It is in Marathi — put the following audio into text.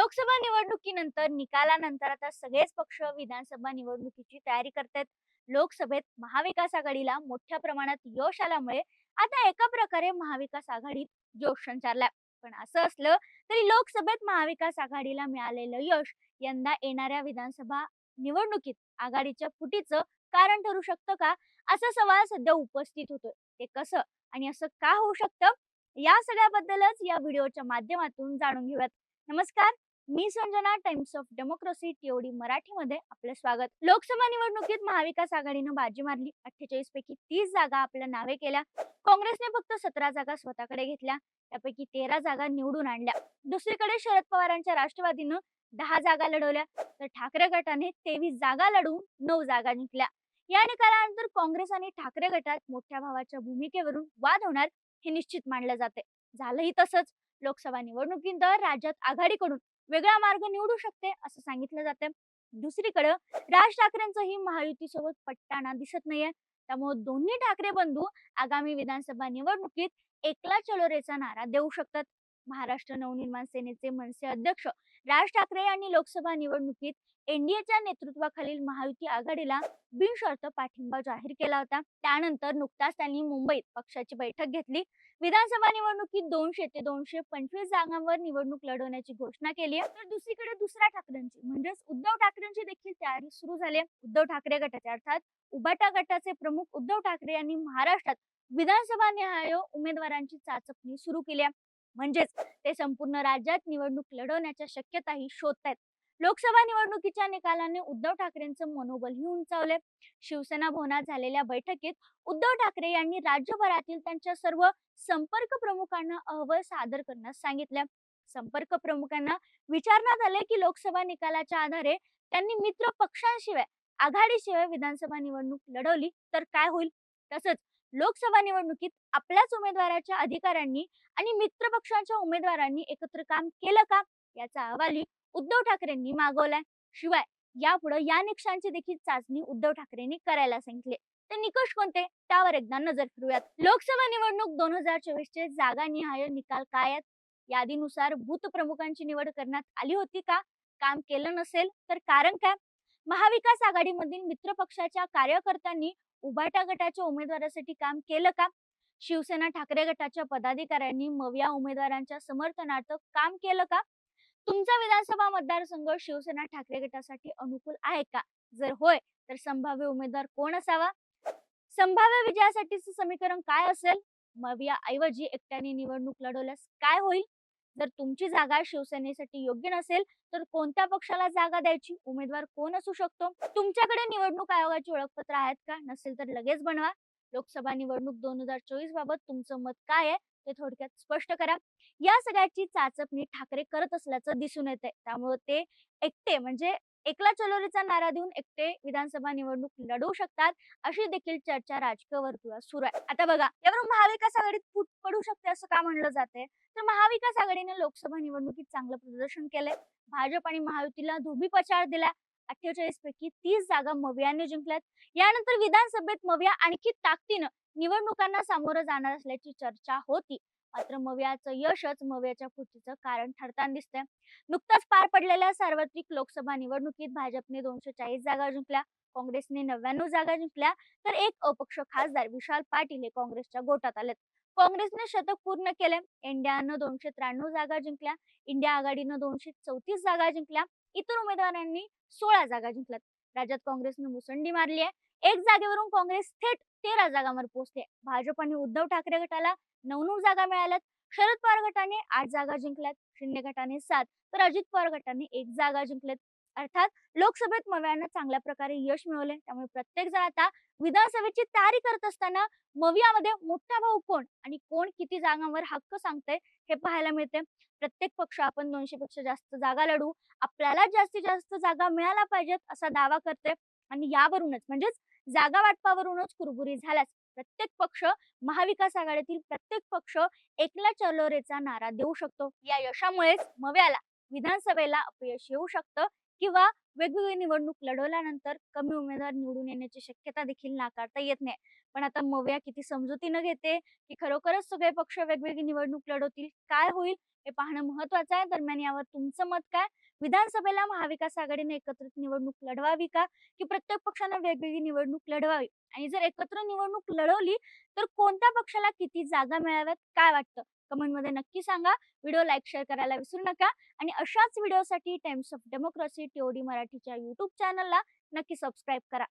लोकसभा निवडणुकीनंतर निकालानंतर आता सगळेच पक्ष विधानसभा निवडणुकीची तयारी करतात लोकसभेत महाविकास आघाडीला मोठ्या प्रमाणात यश आल्यामुळे आता एका प्रकारे महाविकास आघाडीत जोश संचारलाय. पण असं असलं तरी लोकसभेत महाविकास आघाडीला मिळालेलं यश यंदा येणाऱ्या विधानसभा निवडणुकीत आघाडीच्या फुटीचं कारण ठरू शकतं का? असा सवाल सध्या उपस्थित होतोय. ते कसं आणि असं का होऊ शकतं? या सगळ्याबद्दलच या व्हिडिओच्या माध्यमातून जाणून घेऊयात. नमस्कार. मी Sanjana Times of Democracy TOD मराठीमध्ये आपलं स्वागत. लोकसभा निवडणुकीत महाविकास आघाडीनं बाजी मारली. अठ्ठेचाळीस पैकी तीस जागा आपल्या नावे केल्या. काँग्रेसने फक्त सतरा जागा स्वतःकडे घेतल्या. त्यापैकी तेरा जागा निवडून आणल्या. दुसरीकडे शरद पवारांच्या राष्ट्रवादीनं दहा जागा लढवल्या. तर ठाकरे गटाने तेवीस जागा लढवून नऊ जागा जिंकल्या. या निकालानंतर काँग्रेस आणि ठाकरे गटात मोठ्या भावाच्या भूमिकेवरून वाद होणार हे निश्चित मानलं जाते. झालंही तसंच. लोकसभा निवडणुकीनंतर राज्यात आघाडीकडून वेगळा मार्ग निवडू शकते असं सांगितलं जाते दुसरीकडे राज ठाकरेंचंही महायुतीसोबत पट्टाना दिसत नाहीये. त्यामुळे दोन्ही ठाकरे बंधू आगामी विधानसभा निवडणुकीत एकला चलोरेचा नारा देऊ शकतात. महाराष्ट्र नवनिर्माण सेनेचे मनसे अध्यक्ष राज ठाकरे यांनी लोकसभा निवडणुकीत एनडीएच्या नेतृत्वाखालील महायुती आघाडीला बिनशर्त पाठिंबा जाहीर केला होता. त्यानंतर नुकताच त्यांनी मुंबईत पक्षाची बैठक घेतली. विधानसभा निवडणुकीत दोनशे ते दोनशे पंचवीस जागांवर निवडणूक लढवण्याची घोषणा केली आहे. तर दुसरीकडे दुसऱ्या ठाकरेंची म्हणजेच उद्धव ठाकरेंची देखील तयारी सुरू झाली उद्धव ठाकरे गटाचे अर्थात उबाटा गटाचे प्रमुख उद्धव ठाकरे यांनी महाराष्ट्रात विधानसभा निहाय उमेदवारांची चाचपणी सुरू केली आहे. म्हणजेच ते संपूर्ण राज्यात निवडणूक लढवण्याच्या शक्यताही शोधतायत. लोकसभा निवडणुकीच्या निकालाने उद्धव ठाकरेंचं मनोबलही उंचावले शिवसेना भवनात झालेल्या बैठकीत उद्धव ठाकरे यांनी राज्यभरातील त्यांच्या सर्व संपर्क प्रमुखांना अहवाल सादर करण्यास सांगितले. संपर्क प्रमुखांना विचारण्यात आले की लोकसभा निकालाच्या आधारे त्यांनी मित्र पक्षांशिवाय आघाडीशिवाय विधानसभा निवडणूक लढवली तर काय होईल? तसंच लोकसभा निवडणुकीत आपल्याच उमेदवाराच्या अधिकाऱ्यांनी आणि मित्र पक्षांच्या उमेदवारांनी एकत्र काम केलं का? याचा अहवालही उद्धव ठाकरेंनी मागवलाय. शिवाय यापुढे या निकषांची देखील चाचणी उद्धव ठाकरेंनी करायला सांगितले. ते निकष कोणते? त्यावर एकदा नजर फिरूयात लोकसभा निवडणूक दोन हजार चोवीस चे जागा निहाय निकाल काय आहेत? यादीनुसार बूथ प्रमुखांची निवड करण्यात आली होती का? काम केलं नसेल तर कारण काय? महाविकास आघाडीमधील मित्र पक्षाच्या कार्यकर्त्यांनी उभाटा गटाच्या उमेदवारासाठी काम केलं का? शिवसेना ठाकरे गटाच्या पदाधिकाऱ्यांनी मविया उमेदवारांच्या समर्थनार्थ काम केलं का? तुमचा विधानसभा मतदारसंघ शिवसेना ठाकरे गटासाठी अनुकूल आहे का? जर होय तर संभाव्य उमेदवार कोण असावा? संभाव्य विजयासाठीचं समीकरण काय असेल? मविया ऐवजी एकट्याने निवडणूक लढवल्यास काय होईल? जर तुमची जागा शिवसेनेसाठी योग्य नसेल तर कोणत्या पक्षाला जागा द्यायची? उमेदवार कोण असू शकतो? तुमच्याकडे निवडणूक आयोगाची ओळखपत्र आहेत का? नसेल तर लगेच बनवा. लोकसभा निवडणूक दोन हजार चोवीस बाबत तुमचं मत काय आहे ते थोडक्यात स्पष्ट करा. या सगळ्याची चाचपणी ठाकरे करत असल्याचं दिसून येत आहे त्यामुळे ते एकटे म्हणजे एकला चलोरीचा नारा देऊन एकटे विधानसभा निवडणूक लढवू शकतात अशी देखील चर्चा राजकीय वर्तुळात सुरू आहे. आता बघा यावरून महाविकास आघाडीत फूट पडू शकते असं का म्हणलं जाते तर महाविकास आघाडीने लोकसभा निवडणुकीत चांगलं प्रदर्शन केलंय. भाजप आणि महायुतीला धोबी पचार दिला. अठ्ठेचाळीस पैकी तीस जागा मवियाने जिंकल्यात. यानंतर विधानसभेत मविया आणखी ताकदीनं निवडणुकांना सामोरं जाणार असल्याची चर्चा होती. मात्र मव्याचं यशच मव्याच्या फुटीचं कारण ठरताना दिसतंय. नुकताच पार पडलेल्या सार्वत्रिक लोकसभा निवडणुकीत भाजपने दोनशे चाळीस जागा जिंकल्या काँग्रेसने नव्याण्णव जागा जिंकल्या तर एक अपक्ष खासदार विशाल पाटील हे काँग्रेसच्या गोटात आलेत. काँग्रेसने शतक पूर्ण केले इंडियानं दोनशे त्र्याण्णव जागा जिंकल्या इंडिया आघाडीनं दोनशे चौतीस जागा जिंकल्या इतर उमेदवारांनी सोळा जागा जिंकल्यात. राज्यात काँग्रेसनं मुसंडी मारली आहे एक जागेवरून काँग्रेस थेट तेरा जागांवर पोहोचले. भाजप आणि उद्धव ठाकरे गटाला नऊ नऊ जागा मिळाल्यात. शरद पवार गटाने आठ जागा जिंकल्यात. शिंदे गटाने सात तर अजित पवार गटाने एक जागा जिंकलेत अर्थात लोकसभेत मव्यानं चांगल्या प्रकारे यश मिळवले त्यामुळे प्रत्येक जण आता विधानसभेची तयारी करत असताना मवियामध्ये मोठा भाऊ कोण आणि कोण किती जागांवर हक्क सांगते हे पाहायला मिळते. प्रत्येक पक्ष आपण दोनशे पेक्षा जास्त जागा लढू. आपल्याला जास्तीत जास्त जागा मिळायला पाहिजेत असा दावा करते आणि यावरूनच म्हणजेच जागा वाटपावरूनच कुरबुरी झाल्यास प्रत्येक पक्ष महाविकास आघाडीतील प्रत्येक पक्ष एकला चलोरेचा नारा देऊ शकतो. या यशामुळेच मव्याला विधानसभेला अपयश येऊ शकतं. किंवा वेगवेगळी निवडणूक लढवल्यानंतर कमी उमेदवार निवडून येण्याची शक्यता देखील नाकारता येत नाही. पण आता मव्या किती समजुतीनं घेते की खरोखरच सगळे पक्ष वेगवेगळी निवडणूक लढवतील काय होईल हे पाहणं महत्वाचं आहे. दरम्यान यावर तुमचं मत काय? विधानसभेला महाविकास आघाडीने एकत्रित निवडणूक लढवावी का? की प्रत्येक पक्षानं वेगवेगळी निवडणूक लढवावी? आणि जर एकत्र निवडणूक लढवली तर कोणत्या पक्षाला किती जागा मिळाव्यात? काय वाटतं? कमेंटमध्ये नक्की सांगा. व्हिडिओ लाईक शेअर करायला विसरू नका. आणि अशाच व्हिडिओसाठी टाइम्स ऑफ डेमोक्रेसी टीओडी मराठीच्या युट्यूब चॅनलला नक्की सबस्क्राईब करा.